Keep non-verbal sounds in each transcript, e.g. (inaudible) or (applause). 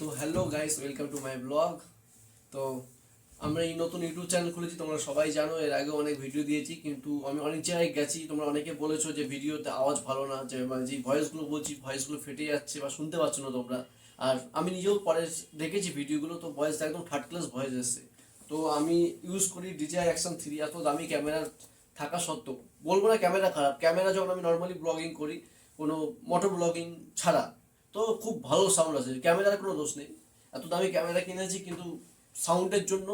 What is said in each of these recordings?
তো hello guys welcome to my blog তো আমরা এই নতুন ইউটিউব চ্যানেল খুলেছি, তোমরা সবাই জানো, এর আগে অনেক ভিডিও দিয়েছি, কিন্তু আমি অনেক জায়গায় গেছি, তোমরা অনেকে বলেছ যে ভিডিওতে আওয়াজ ভালো না, যে মানে যে ভয়েসগুলো বলছি ভয়েসগুলো ফেটে যাচ্ছে বা শুনতে পাচ্ছ না তোমরা। আর আমি নিজেও পরে দেখেছি ভিডিওগুলো তো ভয়েস একদম থার্ড ক্লাস ভয়েস এসছে। তো আমি ইউজ করি ডিজিআই অ্যাকশন থ্রি এত দামি ক্যামেরা থাকা সত্ত্বেও। বলব না ক্যামেরা খারাপ ক্যামেরা যখন আমি নর্মালি ব্লগিং করি, কোনো মোটর ব্লগিং ছাড়া তো খুব ভালো সাউন্ড আছে। ক্যামেরার কোনো দোষ নেই। এত দামি ক্যামেরা কিনেছি কিন্তু সাউন্ডের জন্য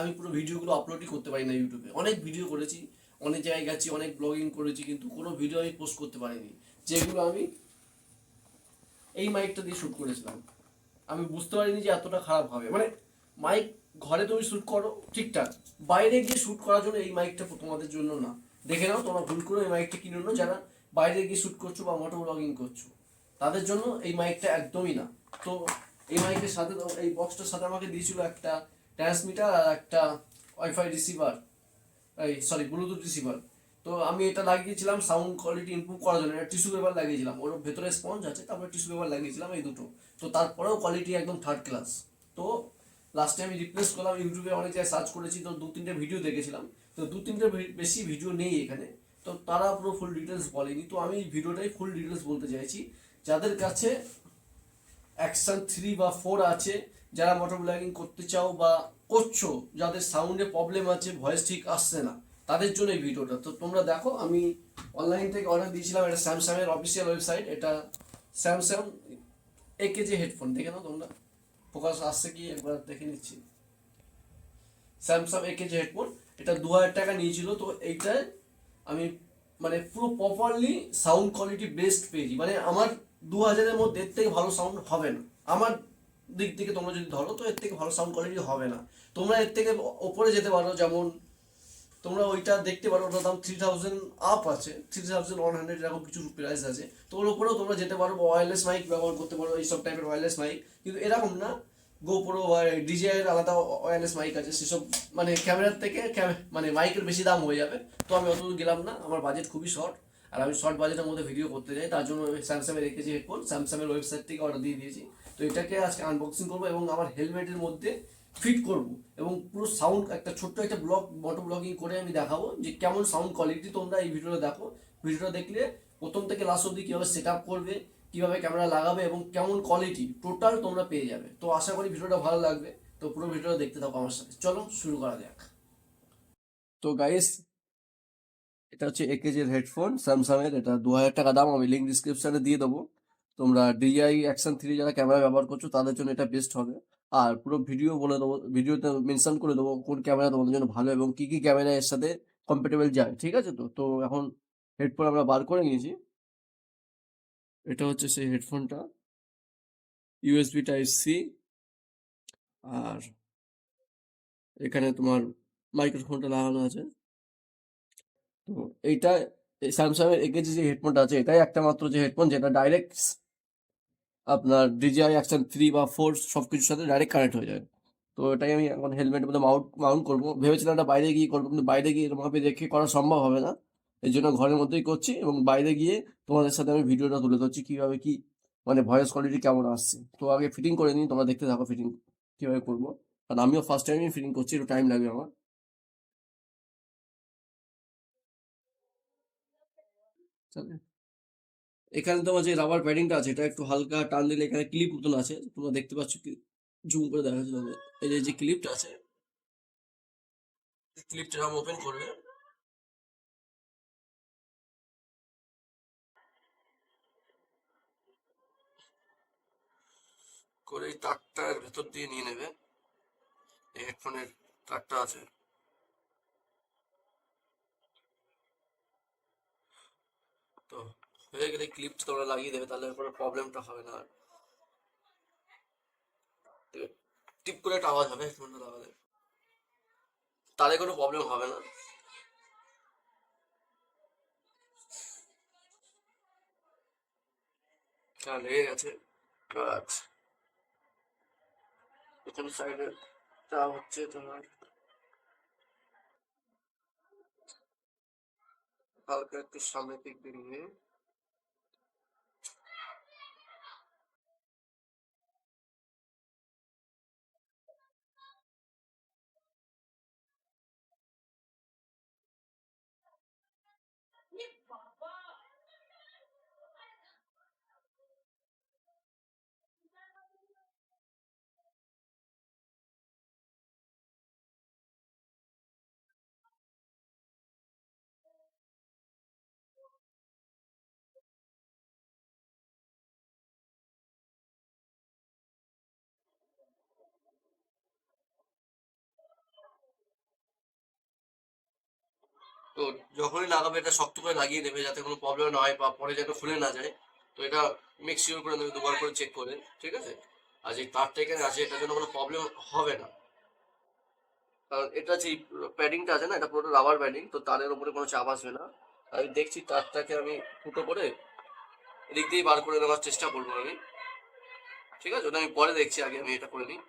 আমি পুরো ভিডিওগুলো আপলোডই করতে পারি না ইউটিউবে অনেক ভিডিও করেছি, অনেক জায়গায় গেছি, অনেক ব্লগিং করেছি, কিন্তু কোনো ভিডিও আমি পোস্ট করতে পারিনি। যেগুলো আমি এই মাইকটা দিয়ে শ্যুট করেছিলাম। আমি বুঝতে পারিনি যে এতটা খারাপ হবে। মানে মাইক ঘরে তুমি শ্যুট করো, ঠিকঠাক। বাইরে গিয়ে শ্যুট করার জন্য এই মাইকটা তোমাদের জন্য না। দেখে নাও তোমরা ভুল করে এই মাইকটা কিনে নাও। যারা বাইরে গিয়ে শ্যুট করছ বা মোটর ব্লগিং করছ। তাদের জন্য এই মাইকটা একদমই না। তো এই মাইকের সাথে এই বক্সটার সাথে আমাকে দিয়েছিল একটা ট্রান্সমিটার আর একটা ওয়াইফাই রিসিভার এই সরি ব্লুটুথ রিসিভার তো আমি এটা লাগিয়েছিলাম সাউন্ড কোয়ালিটি ইমপ্রুভ করার জন্য। টিস্যু পেপার লাগিয়েছিলাম। ওর ভেতরে স্পঞ্জ আছে, তারপরে টিস্যু পেপার লাগিয়েছিলাম এই দুটো। তো তারপরেও কোয়ালিটি একদম থার্ড ক্লাস তো লাস্টে আমি রিপ্লেস করলাম ইউটিউবে অনেক জায়গায় সার্চ করেছি, তো দু তিনটে ভিডিও দেখেছিলাম। তো দু তিনটে বেশি ভিডিও নেই এখানে। তো তারা পুরো ফুল ডিটেলস বলেনি। তো আমি ভিডিওটাই ফুল ডিটেলস বলতে চাইছি। যাদের কাছে অ্যাকশন থ্রি বা ফোর আছে, যারা মোটর ব্লগিং করতে চাও বা করছ, যাদের সাউন্ডে প্রবলেম আছে ভয়েস ঠিক আসছে না, তাদের জন্য এই ভিডিওটা। তো তোমরা দেখো, আমি অনলাইন থেকে অর্ডার দিয়েছিলাম, এটা স্যামসাংয়ের অফিসিয়াল ওয়েবসাইট এটা স্যামসাং যে হেডফোন দেখে নাও তোমরা। ফোকাস আসছে কি, একবার দেখে নিচ্ছি। স্যামসাং যে হেডফোন এটা দু হাজার টাকা নিয়েছিল, তো এইটায় আমি মানে পুরো প্রপারলি সাউন্ড কোয়ালিটি বেস্ট পেয়েছি। মানে আমার দু হাজারের মধ্যে এর থেকে ভালো সাউন্ড হবে না। আমার দিক থেকে তোমরা যদি ধরো, তো এর থেকে ভালো সাউন্ড কোয়ালিটি হবে না। তোমরা এর থেকে ওপরে যেতে পারো, যেমন তোমরা ওইটা দেখতে পারো, ওটার দাম থ্রি থাউজেন্ড আপ আছে। থ্রি থাউজেন্ড ওয়ান হান্ড্রেড এরকম কিছু প্রাইস আছে। তো ওর উপরেও তোমরা যেতে পারো ওয়্যারলেস মাইক ব্যবহার করতে পারো, এইসব টাইপের ওয়্যারলেস মাইক কিন্তু এরকম না গোপ্রো ডিজিআই এর আলাদা ওয়্যারলেস মাইক আছে, সেসব মানে ক্যামেরার থেকে মানে মাইকের বেশি দাম হয়ে যাবে। তো আমি অতদূর গেলাম না, আমার বাজেট খুবই শর্ট আর আমি শর্ট বাজেটের মধ্যে ভিডিও করতে চাই তার জন্য স্যামসাং এর রেখেছি হেডফোন স্যামসাং এর ওয়েবসাইট থেকে অর্ডার দিয়ে দিয়েছি। তো এটাকে আজকে আনবক্সিং করব এবং আমার হেলমেটের মধ্যে ফিট করব এবং পুরো সাউন্ড একটা ছোট্ট একটা ব্লগ মোটো ব্লগিং করে আমি দেখাবো যে কেমন সাউন্ড কোয়ালিটি তোমরা এই ভিডিওটা দেখো। ভিডিওটা দেখলে প্রথম থেকে লাস্ট অব্দি কীভাবে সেট আপ করবে, কীভাবে ক্যামেরা লাগাবে এবং কেমন কোয়ালিটি টোটাল তোমরা পেয়ে যাবে। তো আশা করি ভিডিওটা ভালো লাগবে। তো পুরো ভিডিওটা দেখতে থাকো আমার সাথে। চলো শুরু করা যাক। তো গাইস এটা হচ্ছে একেজের হেডফোন স্যামসাং এর এটা দু হাজার টাকা দাম, আমি লিঙ্ক ডিসক্রিপশনে দিয়ে দেবো। তোমরা ডিআই অ্যাকশন থ্রি যারা ক্যামেরা ব্যবহার করছ, তাদের জন্য এটা বেস্ট হবে। আর পুরো ভিডিও বলে দেবো ভিডিওতে মেনশন করে দেবো কোন ক্যামেরা তোমাদের জন্য ভালো এবং কী কী ক্যামেরা এর সাথে কম্পেটেবল যায়, ঠিক আছে তো? তো এখন হেডফোন আমরা বার করে নিয়েছি। এটা হচ্ছে সেই হেডফোনটা ইউএসবি টাইপ সি আর এখানে তোমার মাইক্রোফোনটা লাগানো আছে। তো এইটা স্যামসাং এর একে যে হেডফোনটা আছে, এটাই একটা মাত্র যে হেডফোন যেটা ডাইরেক্ট আপনার ডিজিআই অ্যাকশন থ্রি বা ফোর সব কিছুর সাথে ডাইরেক্ট কানেক্ট হয়ে যায়। তো এটাই আমি এখন হেলমেট মধ্যে মাউন্ট মাউন্ট করব। ভেবেছিলাম এটা বাইরে গিয়ে করব, কিন্তু বাইরে গিয়ে এরকমভাবে রেখে করা সম্ভব হবে না। এই জন্য ঘরের মধ্যেই করছি এবং বাইরে গিয়ে তোমাদের সাথে আমি ভিডিওটা তুলে ধরছি, কীভাবে কি মানে ভয়েস কোয়ালিটি কেমন আসছে। তো আগে ফিটিং করে নিই, তোমরা দেখতে থাকো ফিটিং কীভাবে করব। কারণ আমিও ফার্স্ট টাইমই ফিটিং করছি, একটু টাইম লাগবে আমার। এখানে তোমার যে রাবার প্যাডিংটা আছে, এটা একটু হালকা টান দিলে এখানে ক্লিপ মতন আছে। তোমরা দেখতে পাচ্ছ কি? জুম করে দেখা যাচ্ছে। এই যে যে ক্লিপটা আছে ক্লিপটা যখন ওপেন করবে। করে এই তারটার ভেতর দিয়ে নিয়ে নেবে। এই হেডফোনের তারটা আছে। তো, হয়ে গেলে ক্লিপটা তোমরা লাগিয়ে দেবে, তাহলে কোনো প্রবলেমটা হবে না আর। টিপ করে একটা আওয়াজ হবে হেডফোনটা লাগালে তাহলে কোনো প্রবলেম হবে না। হ্যাঁ লেগে গেছে। আচ্ছা এখানে সাইডে তা হচ্ছে তোমার হালকা একটু সামনে দিক দিয়ে তো যখনই লাগাবে এটা শক্ত করে লাগিয়ে দেবে যাতে কোনো প্রবলেম না হয় বা পরে যাতে খুলে না যায়, তো এটা মেক শিওর করে নেবে, দুবার করে চেক করে, ঠিক আছে? আর যে তারটা এখানে আছে, এটার জন্য কোনো প্রবলেম হবে না। কারণ এটা যে প্যাডিংটা আছে না, এটা পুরোটা রাবার প্যাডিং তো তারের উপরে কোনো চাপ আসবে না। আমি দেখছি তারটাকে আমি ফুটো করে এদিক দিয়েই বার করে নেওয়ার চেষ্টা করব আমি। ঠিক আছে? ওটা আমি পরে দেখছি, আগে আমি এটা করে নিই।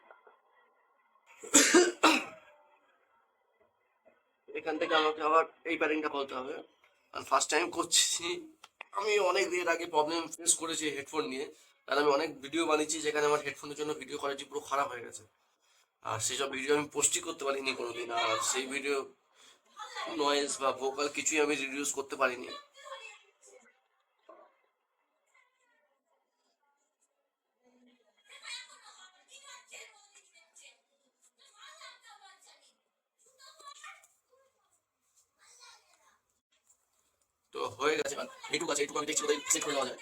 এখান থেকে আমাকে আবার এই প্যারিংটা বলতে হবে। আর ফার্স্ট টাইম করছি, আমি অনেক দিন আগে প্রবলেম ফেস করেছি হেডফোন নিয়ে। আর আমি অনেক ভিডিও বানিয়েছি যেখানে আমার হেডফোনের জন্য ভিডিও কোয়ালিটি পুরো খারাপ হয়ে গেছে। আর সেসব ভিডিও আমি পোস্টই করতে পারিনি কোনোদিন। আর সেই ভিডিও নয়েজ বা ভোকাল কিছুই আমি রিডিউস করতে পারিনি তো এবার এইটুকু আছে এইটুকু আমি দেখছি কোথায় সেট করে যায়।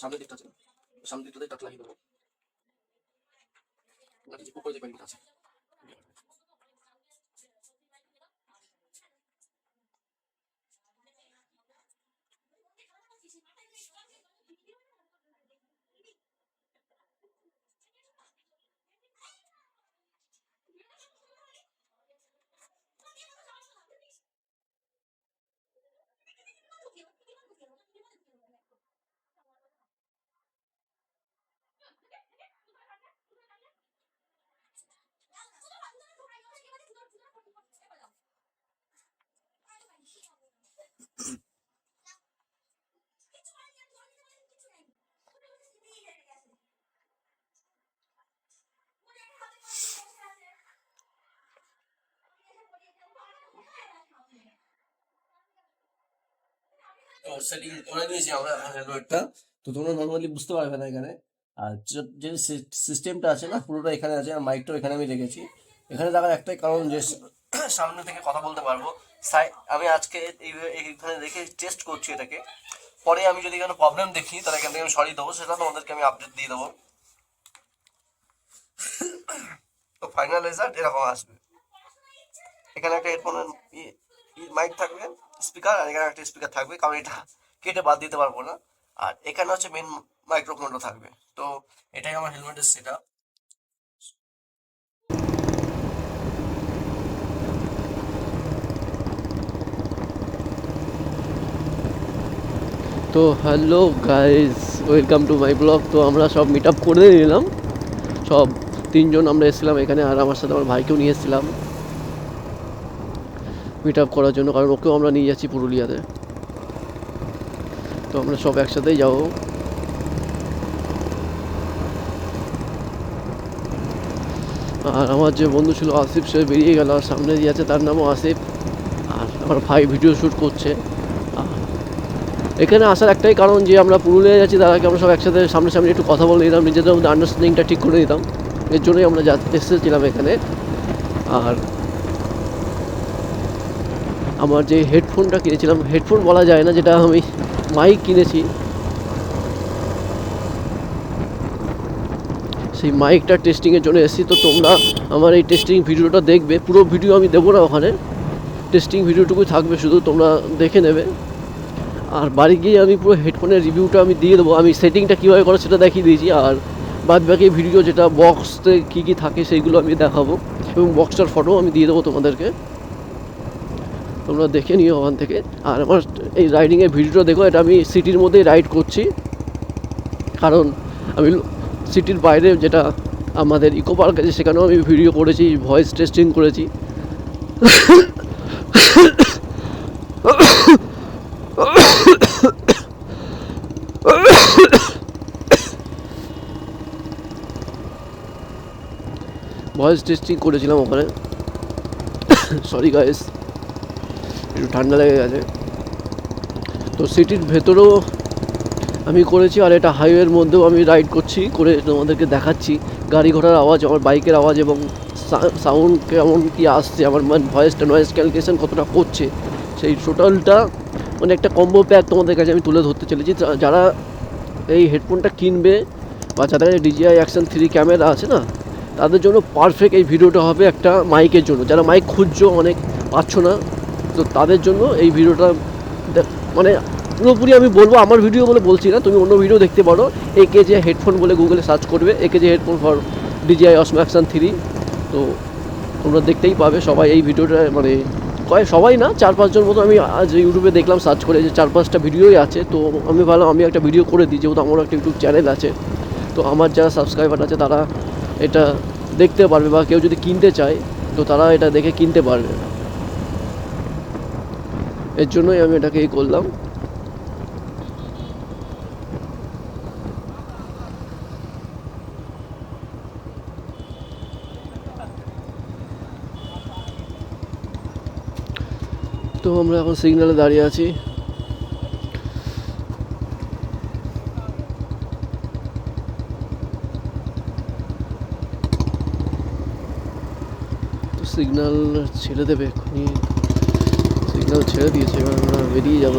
সামনের দিকটা আছে। না, সামনের দিকটাতে টাক লাগিয়ে দেবো উপরে প্যাডিংটা আছে। সেটিং করে নিয়েছি আমরা অ্যান্ড্রয়েডটা তো তোমরা নর্মালি বুঝতে পারবে না এখানে। আর যে- সিস্টেমটা আছে না, পুরোটা এখানে আছে, আর মাইকটাও এখানে আমি রেখেছি। এখানে দেখার একটাই কারণ যে, (clears throat) সামনে থেকে কথা বলতে পারব। আমি আজকে এই- এইখানে রেখে টেস্ট করছি এটাকে। পরে আমি যদি কোনো প্রবলেম দেখি, তাহলে এখান থেকে আমি সরিয়ে দেবো। সেটা তোমাদেরকে আমি আপডেট দিয়ে দেবো। (clears throat) তো ফাইনাল রেজাল্ট এরকম আসবে। এখানে একটা হেডফোনের মাইক থাকবে স্পিকার আর এখানে একটা স্পিকার থাকবে, কারণ এটা কেটে বাদ দিতে পারব না। আর এখানে হচ্ছে মেন মাইক্রোফোনটা থাকবে। তো এটাই আমার হেলমেটের সেট তো hello guys welcome to my blog তো আমরা সব মিট আপ করে নিলাম। সব তিনজন আমরা এসেছিলাম এখানে, আর আমার সাথে আমার ভাইকেও নিয়ে এসেছিলাম। মিট আপ করার জন্য, কারণ ওকেও আমরা নিয়ে যাচ্ছি পুরুলিয়াতে। তো আমরা সব একসাথেই যাব। আর আমার যে বন্ধু ছিল আসিফ, সে বেরিয়ে গেল, আর সামনে দিয়ে আছে তার নামও আসিফ। আর আমার ভাই ভিডিও শ্যুট করছে। এখানে আসার একটাই কারণ যে আমরা পুরুলিয়া যাচ্ছি, তার আগে আমরা সব একসাথে সামনাসামনি একটু কথা বলে নিতাম নিজেদের মধ্যে আন্ডারস্ট্যান্ডিংটা ঠিক করে নিতাম। এর জন্যই আমরা যা এসেছিলাম এখানে। আর আমার যে হেডফোনটা কিনেছিলাম, হেডফোন বলা যায় না যেটা আমি মাইক কিনেছি। সেই মাইকটা টেস্টিংয়ের জন্য এসেছি, তো তোমরা আমার এই টেস্টিং ভিডিওটা দেখবে। পুরো ভিডিও আমি দেবো না ওখানে। টেস্টিং ভিডিওটুকুই থাকবে, শুধু তোমরা দেখে নেবে। আর বাড়ি গিয়ে আমি পুরো হেডফোনের রিভিউটা আমি দিয়ে দেবো। আমি সেটিংটা কীভাবে করে সেটা দেখিয়ে দিয়েছি। আর বাদ বাকি ভিডিও যেটা বক্সতে কী কী থাকে, সেইগুলো আমি দেখাবো। এবং বক্সটার ফটো আমি দিয়ে দেবো তোমাদেরকে। তোমরা দেখে নিও ওখান থেকে। আর আমার এই রাইডিংয়ের ভিডিওটা দেখো, এটা আমি সিটির মধ্যেই রাইড করছি। কারণ আমি সিটির বাইরে যেটা আমাদের ইকো পার্ক আছে, সেখানেও আমি ভিডিও করেছি ভয়েস টেস্টিং করেছি। ভয়েস টেস্টিং করেছিলাম ওখানে। সরি গাইস একটু ঠান্ডা লেগে গেছে। তো সিটির ভেতরেও আমি করেছি আর এটা হাইওয়ের মধ্যেও আমি রাইড করছি, করে তোমাদেরকে দেখাচ্ছি। গাড়ি ঘোড়ার আওয়াজ, আমার বাইকের আওয়াজ এবং সাউন্ড কেমন কি আসছে, আমার মানে ভয়েসটা নয়েস ক্যালকুলেশন কতটা করছে, সেই টোটালটা মানে একটা কম্বো প্যাক তোমাদের কাছে আমি তুলে ধরতে চলেছি। যারা এই হেডফোনটা কিনবে বা যাদের কাছে ডিজিআই অ্যাকশন থ্রি ক্যামেরা আছে না, তাদের জন্য পারফেক্ট এই ভিডিওটা হবে একটা মাইকের জন্য। যারা মাইক খুঁজছো অনেক পাচ্ছ না তো তাদের জন্য এই ভিডিওটা মানে পুরোপুরি আমি বলব, আমার ভিডিও বলে বলছি না, তুমি অন্য ভিডিও দেখতে পারো। একে যে হেডফোন বলে গুগলে সার্চ করবে, একে যে headphone for DJI Osmo action three তো তোমরা দেখতেই পাবে সবাই এই ভিডিওটা মানে কয়, সবাই না, চার পাঁচজন মতো আমি আজ ইউটিউবে দেখলাম সার্চ করে যে চার পাঁচটা ভিডিওই আছে, তো আমি ভাবলাম, আমি একটা ভিডিও করে দিই, যেহেতু আমার একটা ইউটিউব চ্যানেল আছে। তো আমার যারা সাবস্ক্রাইবার আছে, তারা এটা দেখতে পারবে বা কেউ যদি কিনতে চায়, তো তারা এটা দেখে কিনতে পারবে। এর জন্যই আমি এটাকে এই করলাম। তো আমরা এখন সিগন্যালে দাঁড়িয়ে আছি। তো সিগন্যাল ছেড়ে দেবে এক্ষুনি। ছেড়ে দিয়েছে এবার আমরা বেরিয়ে যাব।